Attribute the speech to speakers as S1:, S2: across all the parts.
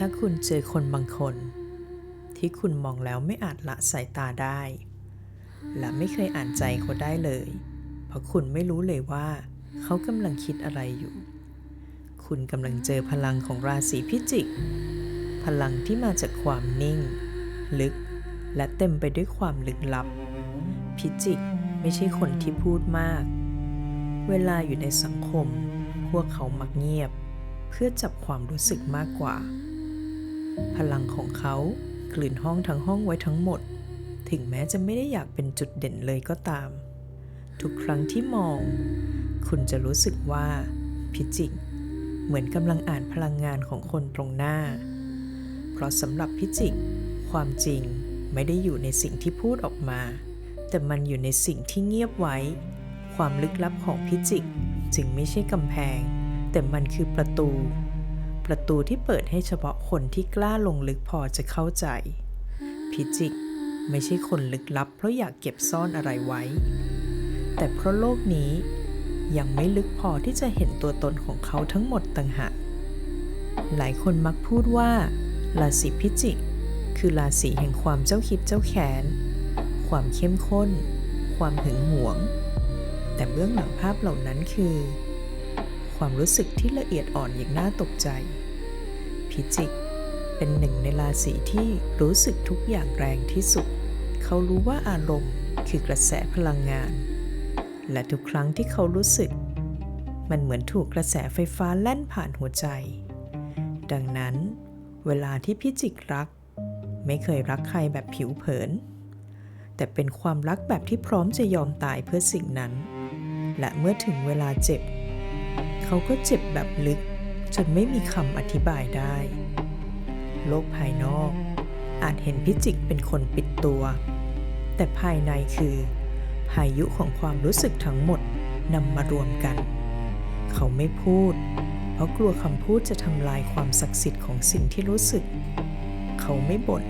S1: ถ้าคุณเจอคนบางคน ที่คุณมองแล้วไม่อาจละสายตาได้ และไม่เคยอ่านใจเขาได้เลย เพราะคุณไม่รู้เลยว่า เขากำลังคิดอะไรอยู่ คุณกำลังเจอพลังของราศีพิจิก พลังที่มาจากความนิ่ง ลึก และเต็มไปด้วยความลึกลับ พิจิกไม่ใช่คนที่พูดมาก เวลาอยู่ในสังคม พวกเขามักเงียบเพื่อจับความรู้สึกมากกว่า พลังของเขากลืนห้องทั้งห้องไว้ทั้งหมด ถึงแม้จะไม่ได้อยากเป็นจุดเด่นเลยก็ตาม ทุกครั้งที่มอง คุณจะรู้สึกว่า พิจิก เหมือนกำลังอ่านพลังงานของคนตรงหน้า เพราะสำหรับพิจิก ความจริงไม่ได้อยู่ในสิ่งที่พูดออกมา แต่มันอยู่ในสิ่งที่เงียบไว้ ความลึกลับของพิจิก จึงไม่ใช่กำแพง แต่มันคือประตู ประตูที่เปิดให้เฉพาะคนที่กล้าลงลึกพอจะเข้าใจ พิจิกไม่ใช่คนลึกลับเพราะอยากเก็บซ่อนอะไรไว้ แต่เพราะโลกนี้ยังไม่ลึกพอที่จะเห็นตัวตนของเขาทั้งหมดต่างหาก หลายคนมักพูดว่า ราศีพิจิก คือราศีแห่งความเจ้าคิดเจ้าแค้นความเข้มข้น ความหึงหวง แต่เบื้องหลังภาพเหล่านั้นคือ ความรู้สึกที่ละเอียดอ่อนอย่างน่าตกใจ พิจิก เป็นหนึ่งในราศีที่รู้สึกทุกอย่างแรงที่สุด เขารู้ว่าอารมณ์คือกระแสพลังงาน และทุกครั้งที่เขารู้สึก มันเหมือนถูกกระแสไฟฟ้าแล่นผ่านหัวใจ ดังนั้น เวลาที่พิจิกรัก ไม่เคยรักใครแบบผิวเผิน แต่เป็นความรักแบบที่พร้อมจะยอมตายเพื่อสิ่งนั้น และเมื่อถึงเวลาเจ็บ เขาก็เจ็บแบบลึก จนไม่มีคำอธิบายได้ โลกภายนอก อาจเห็นพิจิกเป็นคนปิดตัว แต่ภายในคือ พายุของความรู้สึกทั้งหมดนำมารวมกัน เขาไม่พูด เพราะกลัวคำพูดจะทำลายความศักดิ์สิทธิ์ของสิ่งที่รู้สึก เขาไม่บ่น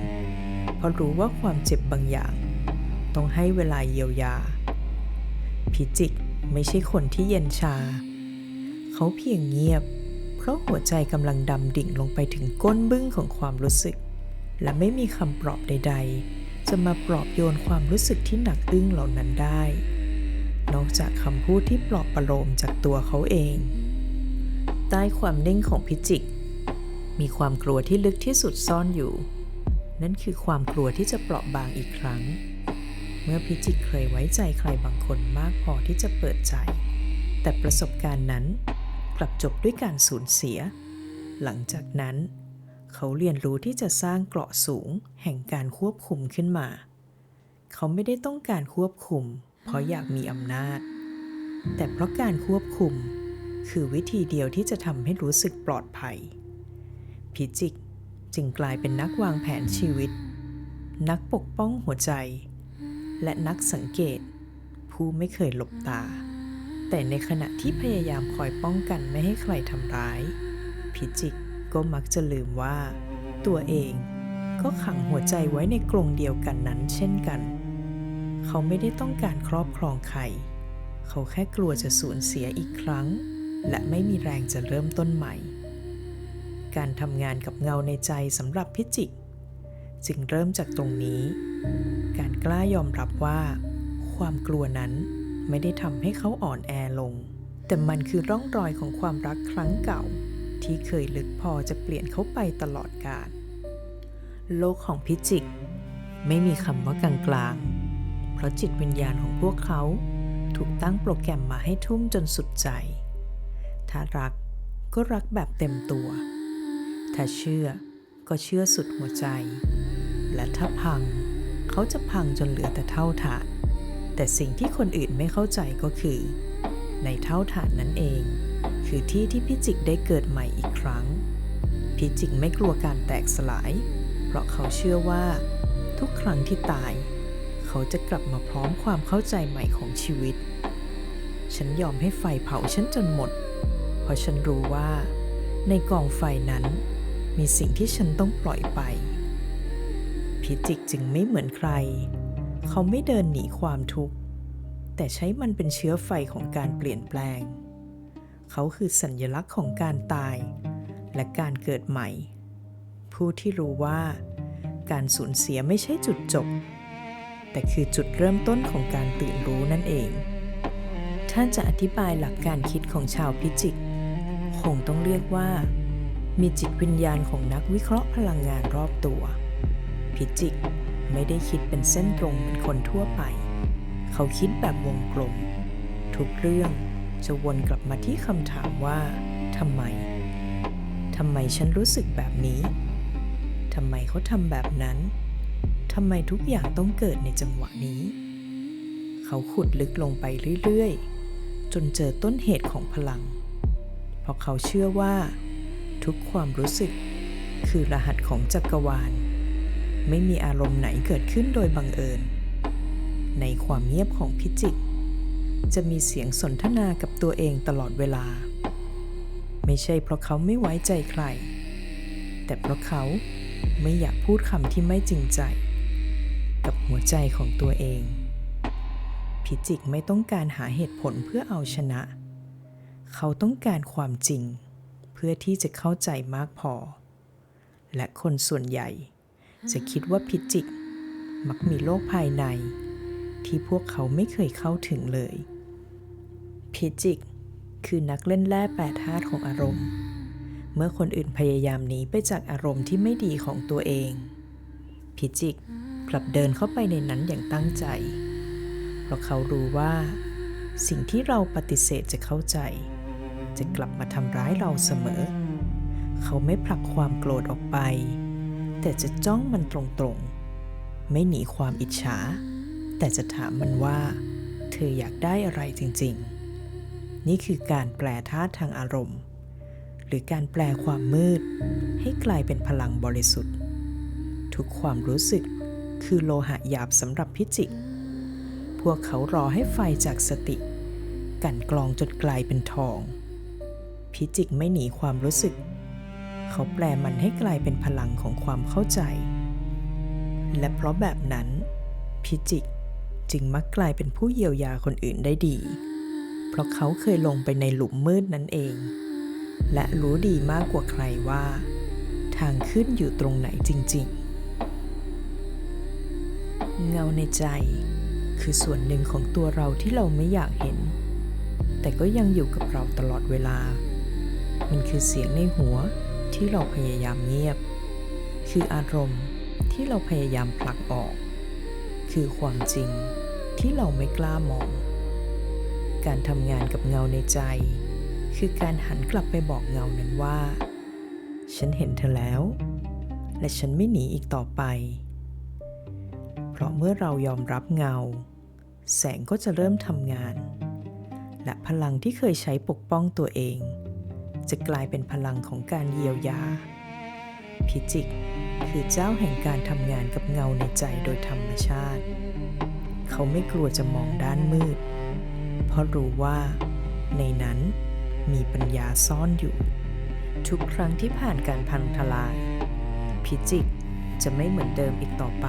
S1: เพราะรู้ว่าความเจ็บบางอย่าง ต้องให้เวลาเยียวยา พิจิกไม่ใช่คนที่เย็นชา เขาเพียงเงียบ เพราะหัวใจกำลังดำดิ่งลงไปถึงก้นบึ้งของความรู้สึก และไม่มีคำปลอบใด ๆ จะมาปลอบโยนความรู้สึกที่หนักอึ้งเหล่านั้นได้ นอกจากคำพูดที่ปลอบประโลมจากตัวเขาเอง ใต้ความนิ่งของพิจิก มีความกลัวที่ลึกที่สุดซ่อนอยู่ นั่นคือความกลัวที่จะเปราะบางอีกครั้ง เมื่อพิจิกเคยไว้ใจใครบางคนมากพอที่จะเปิดใจแต่ประสบการณ์นั้น กลับจบด้วยการสูญเสีย หลังจากนั้น เขาเรียนรู้ที่จะสร้างเกราะสูงแห่งการควบคุมขึ้นมา เขาไม่ได้ต้องการควบคุม เพราะอยากมีอำนาจ แต่เพราะการควบคุม คือวิธีเดียวที่จะทำให้รู้สึกปลอดภัย พิจิกจึงกลายเป็นนักวางแผนชีวิต นักปกป้องหัวใจ และนักสังเกต ผู้ไม่เคยหลบตา แต่ในขณะที่พยายามคอยป้องกันไม่ให้ใครทำร้าย พิจิกก็มักจะลืมว่า ตัวเองก็ขังหัวใจไว้ในกรงเดียวกันนั้นเช่นกัน เขาไม่ได้ต้องการครอบครองใคร เขาแค่กลัวจะสูญเสียอีกครั้ง และไม่มีแรงจะเริ่มต้นใหม่ การทำงานกับเงาในใจสำหรับพิจิก จึงเริ่มจากตรงนี้ การกล้ายอมรับว่า ความกลัวนั้น ไม่ได้ทำให้เขาอ่อนแอลง แต่มันคือร่องรอยของความรักครั้งเก่า ที่เคยลึกพอจะเปลี่ยนเขาไปตลอดกาลโลกของพิจิก ไม่มีคำว่ากลางๆเพราะจิตวิญญาณของพวกเขาถูกตั้งโปรแกรมมาให้ทุ่มจนสุดใจ ถ้ารักก็รักแบบเต็มตัว ถ้าเชื่อก็เชื่อสุดหัวใจ และถ้าพังเขาจะพังจนเหลือแต่เท่าฐาน แต่สิ่งที่คนอื่นไม่เข้าใจก็คือ ในเท่าฐานนั้นเอง คือที่ที่พิจิกได้เกิดใหม่อีกครั้ง พิจิกไม่กลัวการแตกสลาย เพราะเขาเชื่อว่า ทุกครั้งที่ตาย เขาจะกลับมาพร้อมความเข้าใจใหม่ของชีวิต ฉันยอมให้ไฟเผาฉันจนหมด เพราะฉันรู้ว่า ในกองไฟนั้น มีสิ่งที่ฉันต้องปล่อยไป พิจิกจึงไม่เหมือนใคร เขาไม่เดินหนีความทุกข์ แต่ใช้มันเป็นเชื้อไฟของการเปลี่ยนแปลง เขาคือสัญญลักษณ์ของการตาย และการเกิดใหม่ ผู้ที่รู้ว่า การสูญเสียไม่ใช่จุดจบ แต่คือจุดเริ่มต้นของการตื่นรู้นั่นเองถ้านจะอธิบายหลักการคิดของชาวพิจิก คงต้องเรียกว่า มีจิตวิญญาณของนักวิเคราะห์พลังงานรอบตัว พิจิก ไม่ได้คิดเป็นเส้นตรงเหมือนคนทั่วไป เขาคิดแบบวงกลม ทุกเรื่องจะวนกลับมาที่คำถามว่าทำไมทำไมฉันรู้สึกแบบนี้ทำไมเขาทำแบบนั้นทำไมทุกอย่างต้องเกิดในจังหวะนี้ เขาขุดลึกลงไปเรื่อยๆ จนเจอต้นเหตุของพลัง เพราะเขาเชื่อว่า ทุกความรู้สึกคือรหัสของจักรวาล ไม่มีอารมณ์ไหนเกิดขึ้นโดยบังเอิญ ในความเงียบของพิจิก จะมีเสียงสนทนากับตัวเองตลอดเวลา ไม่ใช่เพราะเขาไม่ไว้ใจใคร แต่เพราะเขาไม่อยากพูดคำที่ไม่จริงใจ กับหัวใจของตัวเอง พิจิกไม่ต้องการหาเหตุผลเพื่อเอาชนะ เขาต้องการความจริง เพื่อที่จะเข้าใจมากพอ และคนส่วนใหญ่ จะคิดว่าพิจิก มักมีโลกภายใน ที่พวกเขาไม่เคยเข้าถึงเลย พิจิก คือนักเล่นแร่แปรธาตุของอารมณ์ เมื่อคนอื่นพยายามหนีไปจากอารมณ์ที่ไม่ดีของตัวเอง พิจิกกลับเดินเข้าไปในนั้นอย่างตั้งใจ เพราะเขารู้ว่า สิ่งที่เราปฏิเสธจะเข้าใจ จะกลับมาทำร้ายเราเสมอ เขาไม่ผลักความโกรธออกไป แต่จะจ้องมันตรงๆ ไม่หนีความอิจฉา แต่จะถามมันว่า เธออยากได้อะไรจริงๆ นี่คือการแปลธาทางอารมณ์ หรือการแปลความมืด ให้กลายเป็นพลังบริสุทธิ์ ทุกความรู้สึกคือโลหะหยาบสำหรับพิจิก พวกเขารอให้ไฟจากสติ กันกรองจนกลายเป็นทอง พิจิกไม่หนีความรู้สึก เขาแปลมันให้กลายเป็นพลังของความเข้าใจ และเพราะแบบนั้น พิจิกจึงมักกลายเป็นผู้เยียวยาคนอื่นได้ดี เพราะเขาเคยลงไปในหลุมมืดนั่นเอง และรู้ดีมากกว่าใครว่า ทางขึ้นอยู่ตรงไหนจริง ๆ เงาในใจ คือส่วนหนึ่งของตัวเราที่เราไม่อยากเห็น แต่ก็ยังอยู่กับเราตลอดเวลา มันคือเสียงในหัว ที่เราพยายามเงียบ คืออารมณ์ที่เราพยายามผลักออก คือความจริงที่เราไม่กล้ามอง การทำงานกับเงาในใจ คือการหันกลับไปบอกเงานั้นว่า ฉันเห็นเธอแล้ว และฉันไม่หนีอีกต่อไป เพราะเมื่อเรายอมรับเงา แสงก็จะเริ่มทำงาน และพลังที่เคยใช้ปกป้องตัวเอง จะกลายเป็นพลังของการเยียวยา พิจิก คือเจ้าแห่งการทำงานกับเงาในใจโดยธรรมชาติ เขาไม่กลัวจะมองด้านมืด เพราะรู้ว่าในนั้นมีปัญญาซ่อนอยู่ ทุกครั้งที่ผ่านการพังทลาย พิจิกจะไม่เหมือนเดิมอีกต่อไป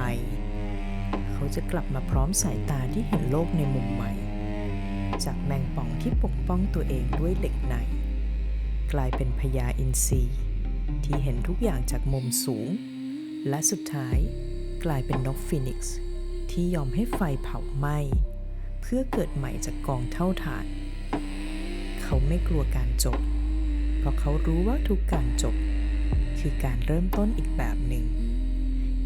S1: เขาจะกลับมาพร้อมสายตาที่เห็นโลกในมุมใหม่ จากแมงป่องที่ปกป้องตัวเองด้วยเหล็กใน กลายเป็นพญาอินทรีที่เห็นทุกอย่างจากมุมสูง และสุดท้ายกลายเป็นนกฟีนิกซ์ที่ยอมให้ไฟเผาไหม้เพื่อเกิดใหม่จากกองเท่าฐาน เขาไม่กลัวการจบ เพราะเขารู้ว่าทุกการจบ คือการเริ่มต้นอีกแบบหนึ่ง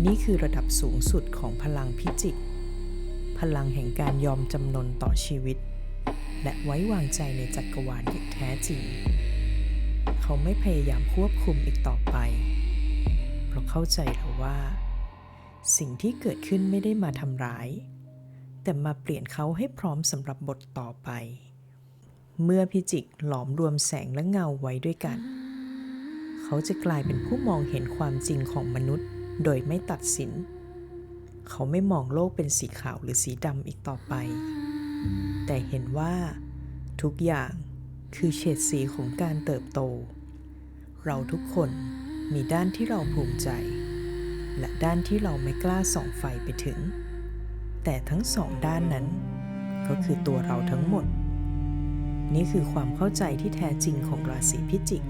S1: นี่คือระดับสูงสุดของพลังพิจิก พลังแห่งการยอมจำนนต่อชีวิต และไว้วางใจในจักรวาลอย่างแท้จริง เขาไม่พยายามควบคุมอีกต่อไป เพราะเข้าใจแล้วว่า สิ่งที่เกิดขึ้นไม่ได้มาทำร้าย แต่มาเปลี่ยนเขาให้พร้อมสำหรับบทต่อไป เมื่อพิจิกหลอมรวมแสงและเงาไว้ด้วยกัน เขาจะกลายเป็นผู้มองเห็นความจริงของมนุษย์ โดยไม่ตัดสิน เขาไม่มองโลกเป็นสีขาวหรือสีดำอีกต่อไป แต่เห็นว่า ทุกอย่าง คือเฉดสีของการเติบโต เราทุกคนมีด้านที่เราภูมิใจ และด้านที่เราไม่กล้าส่องไฟไปถึง แต่ทั้งสองด้านนั้น ก็คือตัวเราทั้งหมด นี่คือความเข้าใจที่แท้จริงของราศีพิจิก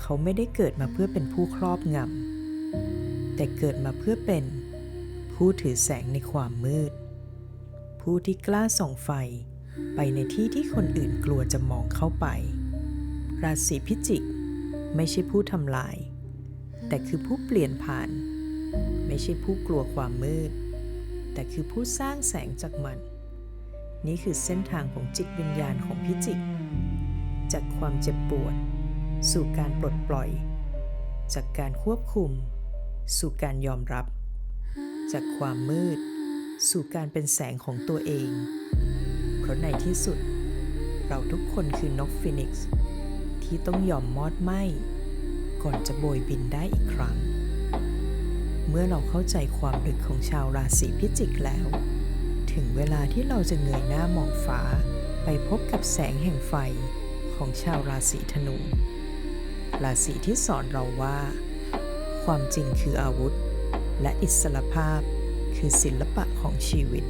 S1: เขาไม่ได้เกิดมาเพื่อเป็นผู้ครอบงำแต่เกิดมาเพื่อเป็นผู้ถือแสงในความมืด ผู้ที่กล้าส่องไฟ ไปในที่ที่คนอื่นกลัวจะมองเข้าไป ราศีพิจิก ไม่ใช่ผู้ทำลาย แต่คือผู้เปลี่ยนผ่าน ไม่ใช่ผู้กลัวความมืด แต่คือผู้สร้างแสงจากมัน นี่คือเส้นทางของจิตวิญญาณของพิจิก จากความเจ็บปวด สู่การปลดปล่อย จากการควบคุม สู่การยอมรับ จากความมืด สู่การเป็นแสงของตัวเอง เพราะในที่สุด เราทุกคนคือนกฟินิกซ์ที่ต้องยอมมอดไหมก่อนจะโบยบินได้อีกครั้ง เมื่อเราเข้าใจความลึกของชาวราศีพิจิกแล้ว ถึงเวลาที่เราจะเงยหน้ามองฟ้า ไปพบกับแสงแห่งไฟของชาวราศีธนู ราศีที่สอนเราว่า ความจริงคืออาวุธ และอิสรภาพคือศิลปะของชีวิต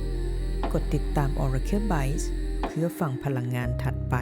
S1: กดติดตาม Oracle Bytes เพื่อฟังพลังงานถัดไป